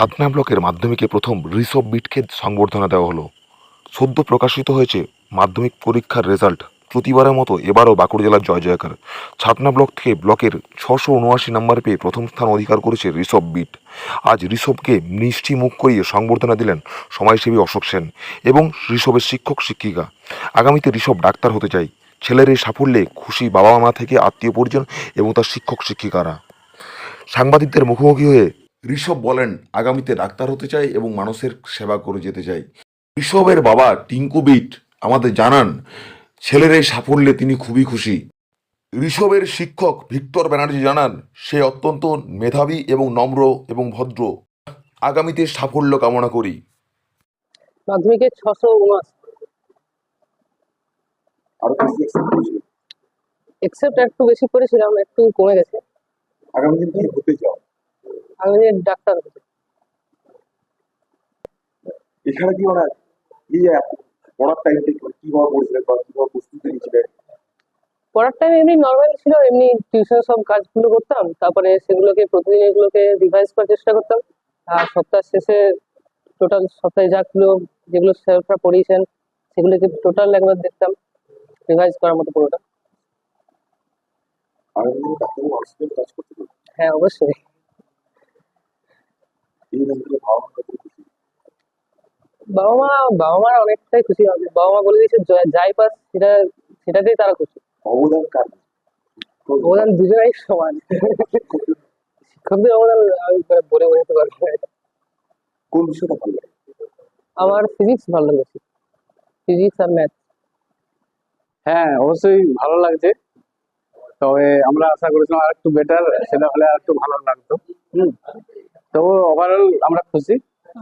ছাতনা ব্লকের মাধ্যমিকে প্রথম ঋষভ বিটকে সংবর্ধনা দেওয়া হলো। সদ্য প্রকাশিত হয়েছে মাধ্যমিক পরীক্ষার রেজাল্ট। প্রতিবারের মতো এবারও বাঁকুড়া জেলার জয় জয়কার। ছাতনা ব্লক থেকে ব্লকের ছশো উনআশি নম্বর পেয়ে প্রথম স্থান অধিকার করেছে ঋষভ বিট। আজ ঋষভকে মিষ্টি মুখ করিয়ে সংবর্ধনা দিলেন সমাজসেবী অশোক সেন এবং ঋষভের শিক্ষক শিক্ষিকা। আগামীতে ঋষভ ডাক্তার হতে চাই। ছেলের এই সাফল্যে খুশি বাবা মা থেকে আত্মীয় পরিজন এবং তার শিক্ষক শিক্ষিকারা সাংবাদিকদের মুখোমুখি হয়ে ঋষভ বলেন আগামীতে ডাক্তার হতে চাই এবং মানুষের সেবা করে যেতে চাই। ঋষভের বাবা টিঙ্কু বিট আমাদের জানান ছেলের এই সাফল্যে তিনি খুবই খুশি। ঋষভের শিক্ষক ভিক্টর ব্যানার্জি জানান সে অত্যন্ত মেধাবী এবং নম্র এবং ভদ্র। আগামীতে সাফল্য কামনা করি। মাধ্যমিকে ছশো উনআশি। এক্সেপ্ট একটু বেশি করেছিলাম একটু কমে গেছে। আগামী দিন কি হতে চাও? আমি ডাক্তার হতে এখানে কি মানে এই পড়ার টাইমটা কীভাবে পড়েছিলেন বা কীভাবে প্রস্তুতি নিয়েছিলেন পড়ার টাইম এমনি নর্মাল ছিল এমনি টিউশন সব কাজগুলো করতাম তারপরে সেগুলোকে প্রতিদিন এগুলোকে রিভাইজ করার চেষ্টা করতাম। আর সপ্তাহ শেষে টোটাল সপ্তাহে যাগুলো যেগুলো স্যাররা পড়িয়েছেন সেগুলোকে টোটাল একবার দেখতাম রিভাইজ করার মতো পুরোটা। হ্যাঁ অবশ্যই। এই ব্যাপারে ভাবনা করতে খুশি বাবা মা বাবা মারা অনেকটাই খুশি হবে। বাবা মা বলে দিয়েছে যাই পাস সেটা সেটাতেই তারা খুশি। অবদান কার? অবদান দুজনেই সমান। শিক্ষকদের অবদান আমি বলে বোঝাতে পারব। না এটা। কোন বিষয়টা ভালো লাগে? আমার ফিজিক্স ভালো লেগেছে ফিজিক্স আর ম্যাথ হ্যাঁ অবশ্যই ভালো লাগছে। তবে আমরা আশা করেছিলাম আর একটু বেটার সেটা হলে আর একটু ভালো লাগতো। হুম। তো ওভারঅল আমরা খুশি।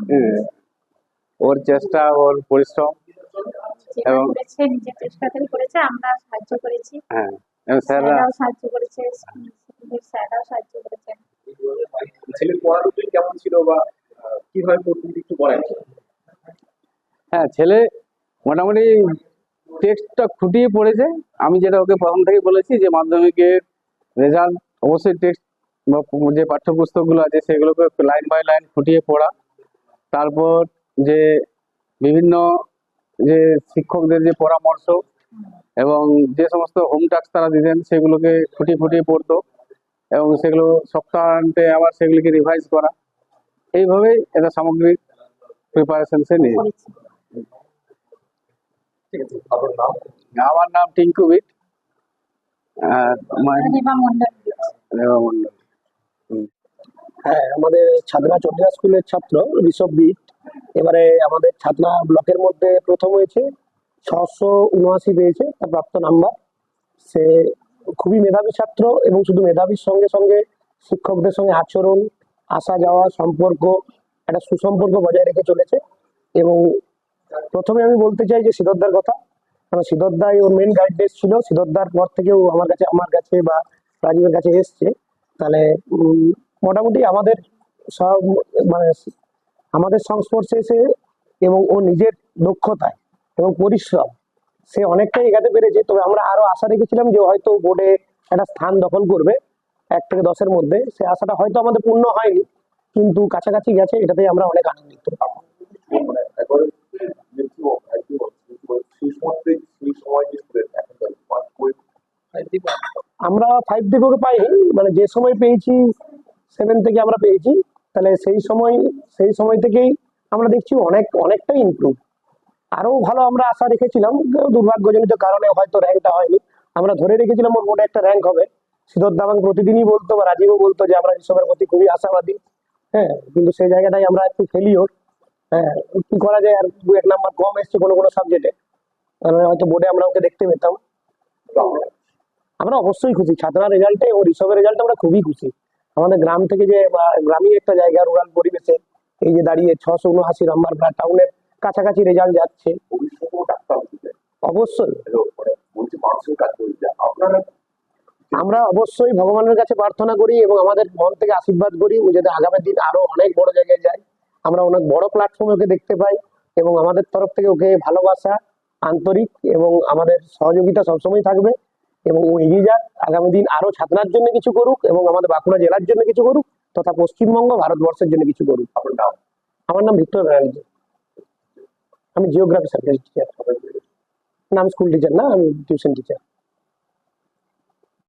হুম। ওর চেষ্টা ওর পরিশ্রম এবং- করেছে নিজের চেষ্টা করে করেছে আমরা সাহায্য করেছি। হ্যাঁ স্যাররা সাহায্য করেছে স্যাররাও সাহায্য করেছেন ছেলের পড়ার রুটিন কেমন ছিল বা কীভাবে পড়তে একটু বলেন? হ্যাঁ ছেলে মোটামুটি টেক্সটটা খুঁটিয়ে পড়েছে। আমি যেটা ওকে প্রথম থেকে বলেছি যে মাধ্যমিকের রেজাল্ট অবশ্যই টেক্সট বা যে পাঠ্যপুস্তকগুলো আছে সেগুলোকে লাইন বাই লাইন ফুটিয়ে পড়া। তারপর যে বিভিন্ন যে শিক্ষকদের যে পরামর্শ এবং যে সমস্ত হোম টাস্ক তারা দিতেন সেগুলোকে খুঁটিয়ে ফুটিয়ে পড়তো এবং সেগুলো সপ্তাহান্তে আবার সেগুলিকে রিভাইজ করা। এইভাবেই এটা সামগ্রিক প্রিপারেশন সে নিয়ে। আমার নাম টিঙ্কু বিট। রেবা মন্ডল হ্যাঁ আমাদের ছাদনা চন্ডিলা স্কুলের ছাত্র ঋষভ বিট। এবারে আমাদের ছাদনা ব্লকের মধ্যে প্রথম হয়েছে, ছশো উনআশি পেয়েছে তার প্রাপ্ত নাম্বার। সে খুবই মেধাবী ছাত্র এবং শুধু মেধাবীর সঙ্গে সঙ্গে শিক্ষকদের সঙ্গে আচরণ, আসা যাওয়া, সম্পর্ক, একটা সুসম্পর্ক বজায় রেখে চলেছে। এবং প্রথমে আমি বলতে চাই যে সিদ্ধদার কথা, কারণ সিদ্ধদাই ওর মেন গাইডেন্স ছিল। সিদ্ধদার পর থেকেও আমার কাছে আমার কাছে বা রাজীবের কাছে এসছে। তাহলে মোটামুটি আমাদের সব মানে আমাদের সংস্পর্শে এসে এবং ও নিজের দক্ষতায় এবং পরিশ্রম সে অনেকটাই এগাতে পেরেছে। তবে আমরা আরও আশা রেখেছিলাম যে হয়তো বোর্ডে একটা স্থান দখল করবে এক থেকে দশের মধ্যে। সে আশাটা হয়তো আমাদের পূর্ণ হয়নি কিন্তু কাছাকাছি গেছে এটাতে আমরা অনেক আনন্দিত। মানে মৃত্যু সেই সময় সেই সময় আমরা ফাইভ থেকে ওকে পাইনি মানে যে সময় পেয়েছি সেভেন থেকে আমরা পেয়েছি, তাহলে সেই সময় সেই সময় থেকেই আমরা দেখছি অনেক, অনেকটাই ইমপ্রুভ আরও ভালো আমরা আশা রেখেছিলাম, দুর্ভাগ্যজনিত কারণে হয়তো র্যাঙ্কটা হয়নি। আমরা ধরে রেখেছিলাম ওর বোর্ডে একটা র্যাঙ্ক হবে। সিদ্ধর দাবাং প্রতিদিনই বলতো বা রাজীবও বলতো যে আমরা ঋষভের প্রতি খুবই আশাবাদী। হ্যাঁ কিন্তু সেই জায়গাটাই আমরা একটু ফেলিওর হ্যাঁ কি করা যায় আর দু এক নাম্বার কম এসছে কোনো কোনো সাবজেক্টে হয়তো বোর্ডে আমরা ওকে দেখতে পেতাম। আমরা অবশ্যই খুশি। ছাত্রা রেজাল্টে ও ঋষভের রেজাল্টে আমরা খুবই খুশি। আমাদের গ্রাম থেকে যে গ্রামীণ একটা জায়গা রুরাল পরিবেশে, এই যে দাঁড়িয়ে ছশো উনআশি নাম্বার প্রায় টাউনের কাছাকাছি রেজাল্ট যাচ্ছে। অবশ্যই। আমরা অবশ্যই ভগবানের কাছে প্রার্থনা করি এবং আমাদের মন থেকে আশীর্বাদ করি। ও যাতে আগামী দিন আরও অনেক বড় জায়গায় যায়। আমরা অনেক বড় প্ল্যাটফর্মে ওকে দেখতে পাই এবং আমাদের তরফ থেকে ওকে ভালোবাসা, আন্তরিক এবং আমাদের সহযোগিতা সবসময় থাকবে। এবং ও এগিয়ে যাক। আগামী দিন আরও ছাত্রার জন্য কিছু করুক এবং আমাদের বাঁকুড়া জেলার জন্য কিছু করুক তথা পশ্চিমবঙ্গ ভারতবর্ষের জন্য কিছু করুক। আমার নাম ভিক্টর ব্যানার্জি। আমি জিওগ্রাফি সাবজেক্ট টিচার নাম স্কুল টিচার না, আমি টিউশন টিচার